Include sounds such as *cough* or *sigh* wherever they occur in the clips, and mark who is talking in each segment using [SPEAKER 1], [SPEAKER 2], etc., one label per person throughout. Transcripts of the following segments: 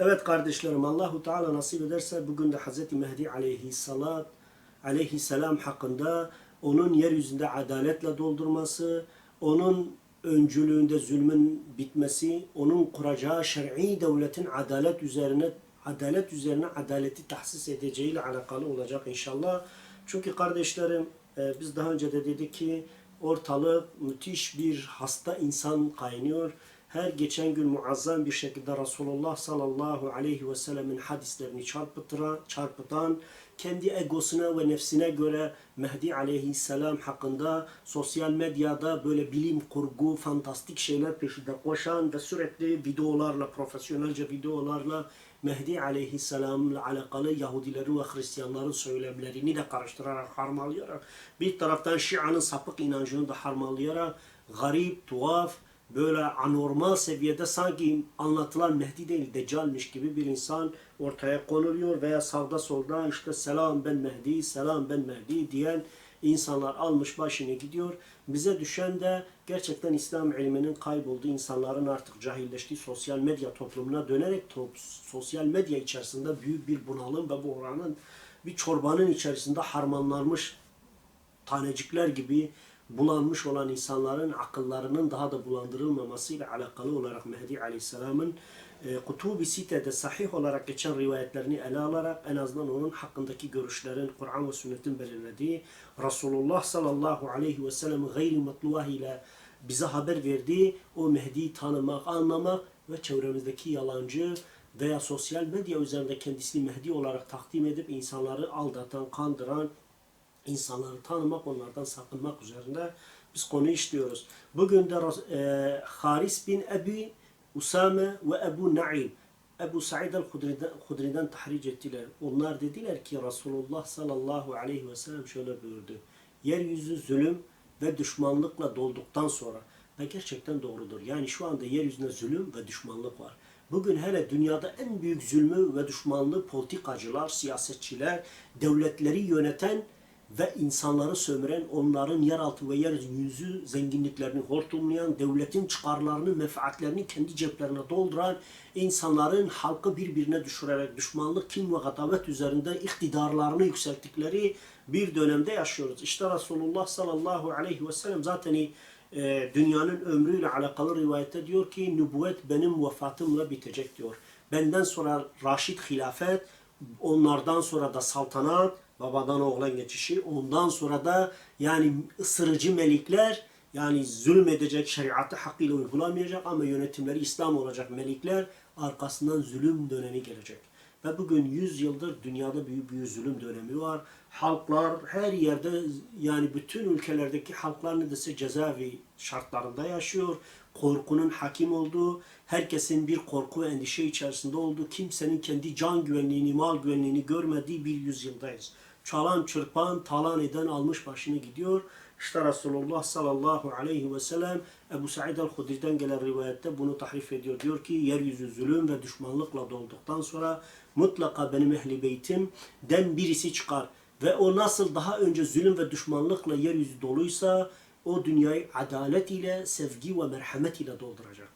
[SPEAKER 1] Evet kardeşlerim Allahu Teala nasip ederse bugün de Hz. Mehdi aleyhissalat aleyhisselam hakkında onun yeryüzünde adaletle doldurması, onun öncülüğünde zulmün bitmesi, onun kuracağı şer'i devletin adalet üzerine adalet üzerine adaleti tahsis edeceğiyle alakalı olacak inşallah. Çünkü kardeşlerim e, biz daha önce de dedik ki ortalık müthiş bir hasta insan kaynıyor. Her geçen gün muazzam bir şekilde Resulullah sallallahu aleyhi ve sellemin hadislerini çarpıtıran, çarpıtan, kendi egosuna ve nefsine göre Mehdi aleyhisselam hakkında sosyal medyada böyle bilim kurgu, fantastik şeyler peşinde koşan ve sürekli videolarla, profesyonelce videolarla Mehdi aleyhisselamla alakalı Yahudilerin ve Hristiyanların söylemlerini de karıştırarak, harmanlayarak, bir taraftan Şia'nın sapık inancını da harmanlayarak, garip, tuhaf, böyle anormal seviyede sanki anlatılan Mehdi değil Deccal'miş gibi bir insan ortaya konuluyor veya sağda solda işte selam ben Mehdi, selam ben Mehdi diyen insanlar almış başını gidiyor. Bize düşen de gerçekten İslam ilminin kaybolduğu insanların artık cahilleştiği sosyal medya toplumuna dönerek top, sosyal medya içerisinde büyük bir bunalım ve bu oranın bir çorbanın içerisinde harmanlanmış tanecikler gibi bulanmış olan insanların akıllarının daha da bulandırılmaması ile alakalı olarak Mehdi Aleyhisselam'ın e, Kutubi Site'de sahih olarak geçen rivayetlerini ele alarak en azından onun hakkındaki görüşlerin Kur'an ve sünnetin belirlediği Resulullah sallallahu aleyhi ve sellem gayri matluah ile bize haber verdiği o Mehdi'yi tanımak, anlamak ve çevremizdeki yalancı veya sosyal medya üzerinde kendisini Mehdi olarak takdim edip insanları aldatan, kandıran, insanları tanımak, onlardan sakınmak üzerinde biz konu işliyoruz. Bugün de e, Haris bin Ebi Usame ve Ebu Naim Ebu Said el-Hudri'den Hudri'den tahric ettiler. Onlar dediler ki Resulullah sallallahu aleyhi ve sellem şöyle buyurdu. Yeryüzü zulüm ve düşmanlıkla dolduktan sonra ve gerçekten doğrudur. Yani şu anda yeryüzünde zulüm ve düşmanlık var. Bugün hele dünyada en büyük zulmü ve düşmanlığı politikacılar, siyasetçiler, devletleri yöneten ve insanları sömüren, onların yeraltı ve yeryüzü zenginliklerini hortumlayan, devletin çıkarlarını, menfaatlerini kendi ceplerine dolduran, insanların halkı birbirine düşürerek düşmanlık, kin ve gadavet üzerinde iktidarlarını yükselttikleri bir dönemde yaşıyoruz. İşte Resulullah sallallahu aleyhi ve sellem zaten e, dünyanın ömrüyle alakalı rivayette diyor ki nübüvvet benim vefatımla bitecek diyor. Benden sonra Raşid hilafet, onlardan sonra da saltanat, babadan oğlan geçişi. Ondan sonra da yani ısırıcı melikler yani zulmedecek, şeriatı hakkıyla uygulamayacak ama yönetimleri İslam olacak melikler arkasından zulüm dönemi gelecek. Ve bugün 100 yıldır dünyada büyük bir zulüm dönemi var. Halklar her yerde yani bütün ülkelerdeki halklar neredeyse cezaevi şartlarında yaşıyor. Korkunun hakim olduğu, herkesin bir korku ve endişe içerisinde olduğu, kimsenin kendi can güvenliğini, mal güvenliğini görmediği bir yüzyıldayız çalan, çırpan, talan eden almış başını gidiyor. İşte Resulullah sallallahu aleyhi ve sellem Ebu Sa'id el-Hudri'den gelen rivayette bunu tahrif ediyor. Diyor ki yeryüzü zulüm ve düşmanlıkla dolduktan sonra mutlaka benim ehli beytim den birisi çıkar. Ve o nasıl daha önce zulüm ve düşmanlıkla yeryüzü doluysa o dünyayı adalet ile, sevgi ve merhamet ile dolduracak.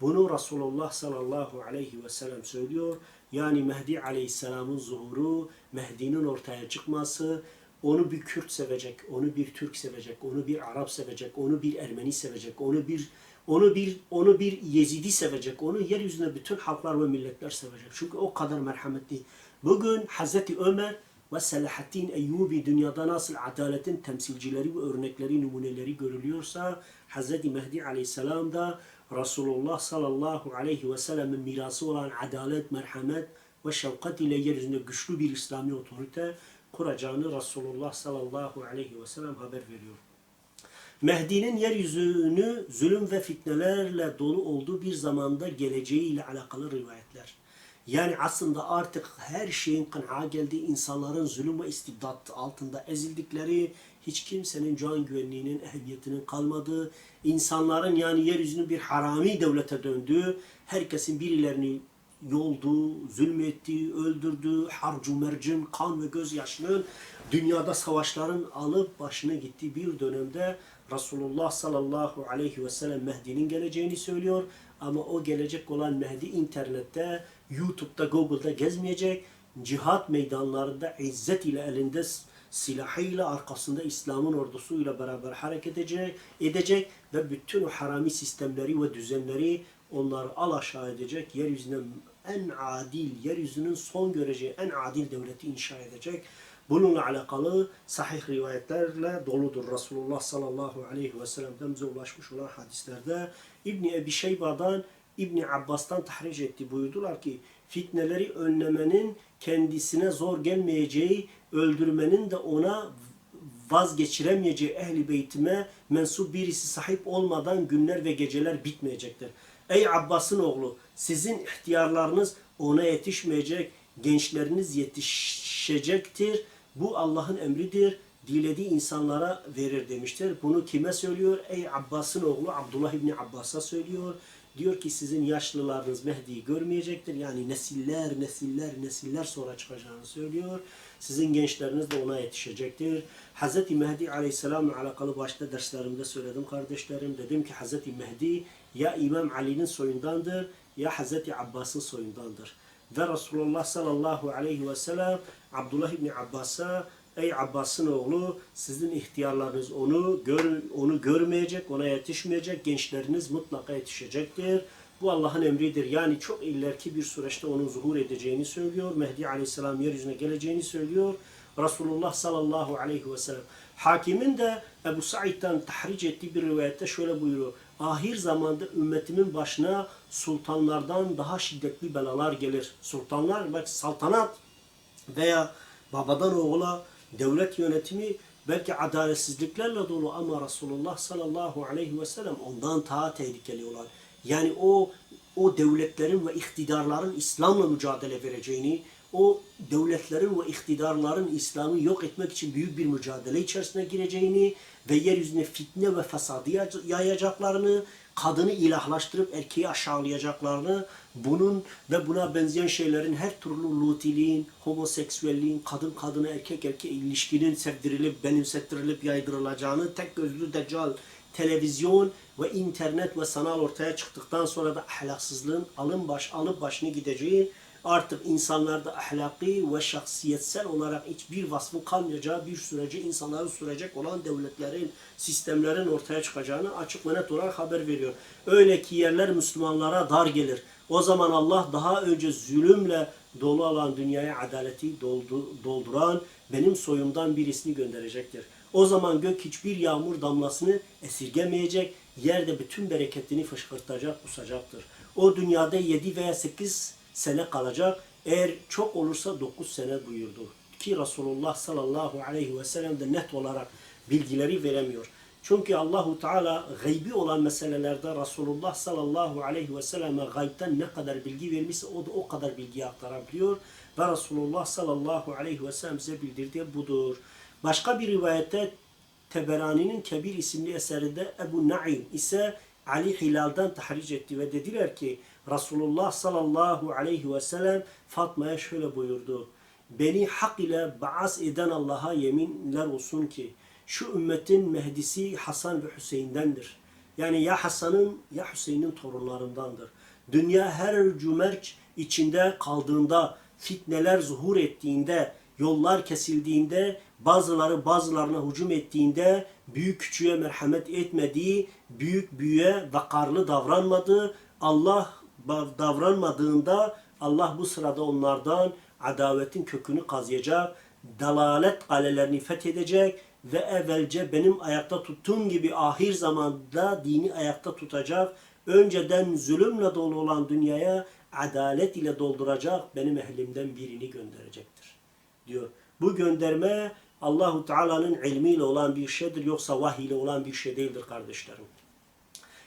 [SPEAKER 1] Bunu Resulullah sallallahu aleyhi ve sellem söylüyor. Yani Mehdi aleyhisselamın zuhuru, Mehdi'nin ortaya çıkması, onu bir Kürt sevecek, onu bir Türk sevecek, onu bir Arap sevecek, onu bir Ermeni sevecek, onu bir onu bir onu bir Yezidi sevecek, onu yeryüzünde bütün halklar ve milletler sevecek. Çünkü o kadar merhametli. Bugün Hazreti Ömer ve Selahaddin Eyyubi dünyada nasıl adaletin temsilcileri ve örnekleri, numuneleri görülüyorsa Hazreti Mehdi Aleyhisselam da Resulullah sallallahu aleyhi ve sellem'in mirası olan adalet, merhamet ve şefkat ile yeryüzünde güçlü bir İslami otorite kuracağını Resulullah sallallahu aleyhi ve sellem haber veriyor. Mehdi'nin yeryüzünü zulüm ve fitnelerle dolu olduğu bir zamanda geleceği ile alakalı rivayetler. Yani aslında artık her şeyin kınha geldiği insanların zulüm ve istibdat altında ezildikleri, hiç kimsenin can güvenliğinin ehemmiyetinin kalmadığı, insanların yani yeryüzünün bir harami devlete döndüğü, herkesin birilerini yoldu, zulmettiği, öldürdüğü, harcu mercin, kan ve gözyaşının dünyada savaşların alıp başına gittiği bir dönemde Resulullah sallallahu aleyhi ve sellem Mehdi'nin geleceğini söylüyor. Ama o gelecek olan Mehdi internette, YouTube'da, Google'da gezmeyecek. Cihat meydanlarında izzet ile elinde silahıyla arkasında İslam'ın ordusuyla beraber hareket edecek, edecek ve bütün o harami sistemleri ve düzenleri onları al aşağı edecek. Yeryüzüne en adil, yeryüzünün son göreceği en adil devleti inşa edecek. Bununla alakalı sahih rivayetlerle doludur. Resulullah sallallahu aleyhi ve sellem'den bize ulaşmış olan hadislerde İbni Ebi Şeyba'dan İbni Abbas'tan tahric etti. Buyurdular ki fitneleri önlemenin kendisine zor gelmeyeceği, öldürmenin de ona vazgeçiremeyeceği ehli beytime mensup birisi sahip olmadan günler ve geceler bitmeyecektir. Ey Abbas'ın oğlu sizin ihtiyarlarınız ona yetişmeyecek, gençleriniz yetişecektir. Bu Allah'ın emridir. Dilediği insanlara verir demiştir. Bunu kime söylüyor? Ey Abbas'ın oğlu Abdullah İbni Abbas'a söylüyor. Diyor ki sizin yaşlılarınız Mehdi'yi görmeyecektir. Yani nesiller, nesiller, nesiller sonra çıkacağını söylüyor. Sizin gençleriniz de ona yetişecektir. Hz. Mehdi Aleyhisselam'la alakalı başta derslerimde söyledim kardeşlerim. Dedim ki Hz. Mehdi ya İmam Ali'nin soyundandır ya Hz. Abbas'ın soyundandır. Ve Resulullah sallallahu aleyhi ve sellem Abdullah İbni Abbas'a Ey Abbas'ın oğlu sizin ihtiyarlarınız onu gör, onu görmeyecek, ona yetişmeyecek, gençleriniz mutlaka yetişecektir. Bu Allah'ın emridir. Yani çok ileriki bir süreçte onun zuhur edeceğini söylüyor. Mehdi Aleyhisselam yeryüzüne geleceğini söylüyor. Resulullah sallallahu aleyhi ve sellem. Hakimin de Ebu Said'den tahric ettiği bir rivayette şöyle buyuruyor. Ahir zamanda ümmetimin başına sultanlardan daha şiddetli belalar gelir. Sultanlar, bak saltanat veya babadan oğula devlet yönetimi belki adaletsizliklerle dolu ama Resulullah sallallahu aleyhi ve sellem ondan daha tehlikeli olan yani o o devletlerin ve iktidarların İslam'la mücadele vereceğini, o devletlerin ve iktidarların İslam'ı yok etmek için büyük bir mücadele içerisine gireceğini ve yeryüzüne fitne ve fesadı yayacaklarını, kadını ilahlaştırıp erkeği aşağılayacaklarını, bunun ve buna benzeyen şeylerin her türlü lutiliğin, homoseksüelliğin, kadın kadına erkek erkeğe ilişkinin sevdirilip, benimsettirilip yaydırılacağını, tek gözlü deccal, televizyon ve internet ve sanal ortaya çıktıktan sonra da ahlaksızlığın alın baş, alıp başını gideceği, artık insanlarda ahlaki ve şahsiyetsel olarak hiçbir vasfın kalmayacağı bir süreci insanları sürecek olan devletlerin, sistemlerin ortaya çıkacağını açık ve net olarak haber veriyor. Öyle ki yerler Müslümanlara dar gelir. O zaman Allah daha önce zulümle dolu olan dünyaya adaleti doldu, dolduran benim soyumdan birisini gönderecektir. O zaman gök hiçbir yağmur damlasını esirgemeyecek, yerde bütün bereketini fışkırtacak, kusacaktır. O dünyada yedi veya sekiz sene kalacak. Eğer çok olursa dokuz sene buyurdu. Ki Resulullah sallallahu aleyhi ve sellem de net olarak bilgileri veremiyor. Çünkü Allahu Teala gaybi olan meselelerde Resulullah sallallahu aleyhi ve selleme gaybten ne kadar bilgi vermişse o da o kadar bilgi aktarabiliyor. Ve Resulullah sallallahu aleyhi ve sellem bize bildirdiği budur. Başka bir rivayette Teberani'nin Kebir isimli eserinde Ebu Naim ise Ali Hilal'dan tahric etti ve dediler ki Resulullah sallallahu aleyhi ve sellem Fatma'ya şöyle buyurdu. Beni hak ile baas eden Allah'a yeminler olsun ki şu ümmetin Mehdisi Hasan ve Hüseyin'dendir. Yani ya Hasan'ın ya Hüseyin'in torunlarındandır. Dünya her cümerç içinde kaldığında, fitneler zuhur ettiğinde, yollar kesildiğinde, bazıları bazılarına hücum ettiğinde, büyük küçüğe merhamet etmediği, büyük büyüğe vakarlı davranmadığı, Allah davranmadığında Allah bu sırada onlardan adavetin kökünü kazıyacak, dalalet kalelerini fethedecek ve evvelce benim ayakta tuttuğum gibi ahir zamanda dini ayakta tutacak, önceden zulümle dolu olan dünyaya adalet ile dolduracak benim ehlimden birini gönderecektir. Diyor. Bu gönderme Allahu Teala'nın ilmiyle olan bir şeydir yoksa vahiy ile olan bir şey değildir kardeşlerim.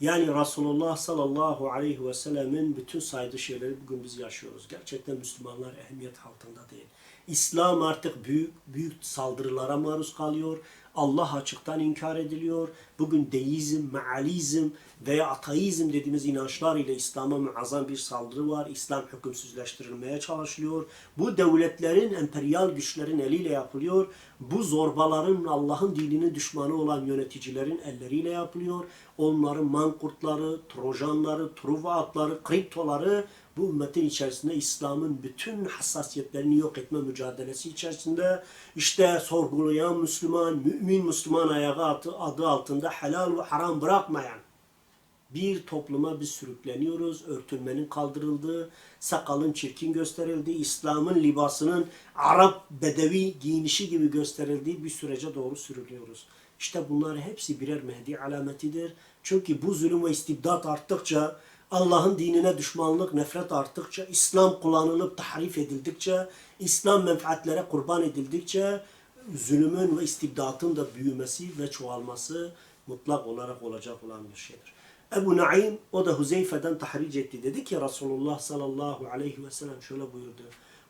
[SPEAKER 1] Yani Resulullah sallallahu aleyhi ve sellemin bütün saydığı şeyleri bugün biz yaşıyoruz. Gerçekten Müslümanlar ehemmiyet altında değil. İslam artık büyük büyük saldırılara maruz kalıyor. Allah açıktan inkar ediliyor. Bugün deizm, mealizm veya ateizm dediğimiz inançlar ile İslam'a muazzam bir saldırı var. İslam hükümsüzleştirilmeye çalışılıyor. Bu devletlerin, emperyal güçlerin eliyle yapılıyor. Bu zorbaların Allah'ın dininin düşmanı olan yöneticilerin elleriyle yapılıyor. Onların mankurtları, trojanları, truva atları, kriptoları bu ümmetin içerisinde İslam'ın bütün hassasiyetlerini yok etme mücadelesi içerisinde işte sorgulayan Müslüman, mümin Müslüman ayağı adı altında helal ve haram bırakmayan bir topluma biz sürükleniyoruz. Örtünmenin kaldırıldığı, sakalın çirkin gösterildiği, İslam'ın libasının Arap bedevi giyinişi gibi gösterildiği bir sürece doğru sürülüyoruz. İşte bunlar hepsi birer Mehdi alametidir. Çünkü bu zulüm ve istibdat arttıkça, Allah'ın dinine düşmanlık, nefret arttıkça, İslam kullanılıp tahrif edildikçe, İslam menfaatlere kurban edildikçe, zulümün ve istibdatın da büyümesi ve çoğalması mutlak olarak olacak olan bir şeydir. Ebu Naim o da Huzeyfe'den tahric etti. Dedi ki Resulullah sallallahu aleyhi ve sellem şöyle buyurdu.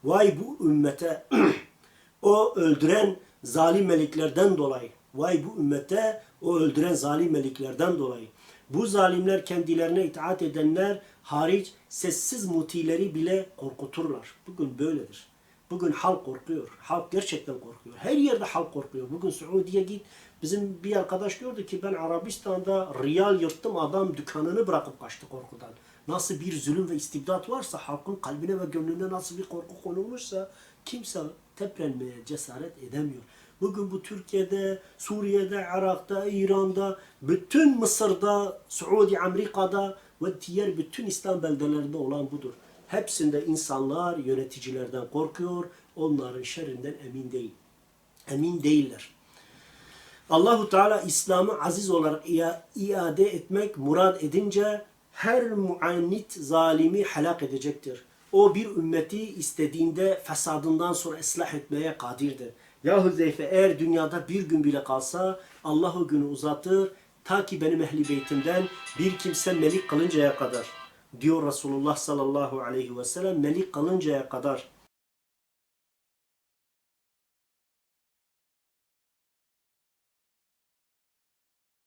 [SPEAKER 1] Vay bu ümmete *clears throat* o öldüren zalim meliklerden dolayı. Vay bu ümmete o öldüren zalim meliklerden dolayı. Bu zalimler kendilerine itaat edenler hariç sessiz mutileri bile korkuturlar. Bugün böyledir. Bugün halk korkuyor. Halk gerçekten korkuyor. Her yerde halk korkuyor. Bugün Suudi'ye git. Bizim bir arkadaş diyordu ki ben Arabistan'da riyal yırttım adam dükkanını bırakıp kaçtı korkudan. Nasıl bir zulüm ve istibdat varsa halkın kalbine ve gönlüne nasıl bir korku konulmuşsa kimse teprenmeye cesaret edemiyor. Bugün bu Türkiye'de, Suriye'de, Irak'ta, İran'da, bütün Mısır'da, Suudi, Amerika'da ve diğer bütün İslam beldelerinde olan budur. Hepsinde insanlar yöneticilerden korkuyor, onların şerrinden emin değil. Emin değiller. Allahu Teala İslam'ı aziz olarak ia- iade etmek murad edince her muannit zalimi helak edecektir. O bir ümmeti istediğinde fesadından sonra ıslah etmeye kadirdir. Ya Hüzeyfe eğer dünyada bir gün bile kalsa Allah o günü uzatır ta ki benim ehli beytimden bir kimse melik kılıncaya kadar diyor Resulullah sallallahu aleyhi ve sellem melik kılıncaya kadar